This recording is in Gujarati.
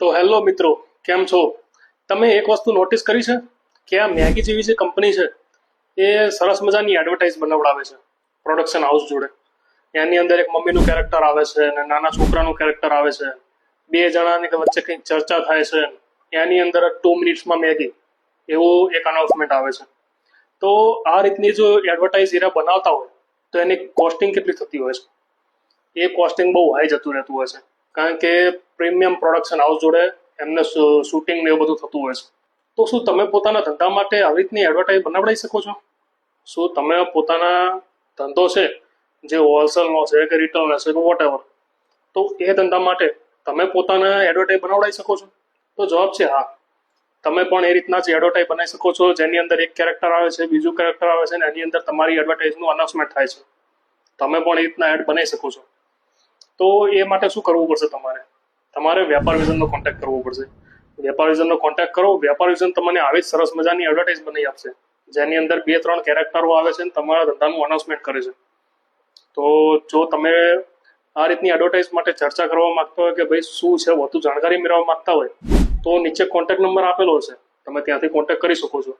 તો હેલો મિત્રો, કેમ છો? તમે એક વસ્તુ નોટિસ કરી છે કે આ મેગી જેવી જે કંપની છે, એ સરસ મજાની એડવર્ટાઇઝ બનાવડાવે છે પ્રોડક્શન હાઉસ જોડે. એની અંદર એક મમ્મીનું કેરેક્ટર આવે છે અને નાના છોકરાનું કેરેક્ટર આવે છે. બે જણાની વચ્ચે કંઈક ચર્ચા થાય છે. એની અંદર ટુ મિનિટ્સમાં મેગી, એવું એક અનાઉન્સમેન્ટ આવે છે. તો આ રીતની જો એડવર્ટાઇઝ એરા બનાવતા હોય, તો એની કોસ્ટિંગ કેટલી થતી હોય છે? એ કોસ્ટિંગ બહુ હાઈ જતું રહેતું હોય છે. કારણ કે પ્રીમિયમ પ્રોડક્શન હાઉસ જોડે એમને શૂટિંગ ને એવું બધું થતું હોય છે. તો શું તમે પોતાના ધંધા માટે આવી રીતની એડવર્ટાઇઝ બનાવડાવી શકો છો? શું તમે પોતાના ધંધો છે, જે હોલસેલનો છે, કે રિટેલનો છે, કે વોટ તો એ ધંધા માટે તમે પોતાના એડવર્ટાઇઝ બનાવડાવી શકો છો? તો જવાબ છે હા. તમે પણ એ રીતના જ એડવર્ટાઇઝ બનાવી શકો છો, જેની અંદર એક કેરેક્ટર આવે છે, બીજું કેરેક્ટર આવે છે અને એની અંદર તમારી એડવર્ટાઇઝનું અનાઉન્સમેન્ટ થાય છે. તમે પણ એ રીતના એડ બનાવી શકો છો. તો એ માટે શું કરવું પડશે તમારે? તમારે વેપાર વિઝનનો કોન્ટેક્ટ કરવો પડશે. વેપાર વિઝનનો કોન્ટેક્ટ કરો, વેપાર વિઝન તમને આવી જ સરસ મજાની એડવર્ટાઇઝ બનાવી આપશે. જેની અંદર બે, ત્રણ કેરેક્ટરો આવે છે અને તમારા ધંધાનું અનાઉન્સમેન્ટ કરે છે. તો જો તમે આ રીતની એડવર્ટાઇઝ માટે ચર્ચા કરવા માંગતા હોય કે ભાઈ શું છે, વધુ જાણકારી મેળવવા માંગતા હોય, તો નીચે કોન્ટેક્ટ નંબર આપેલો છે તમે ત્યાંથી કોન્ટેક્ટ કરી શકો છો.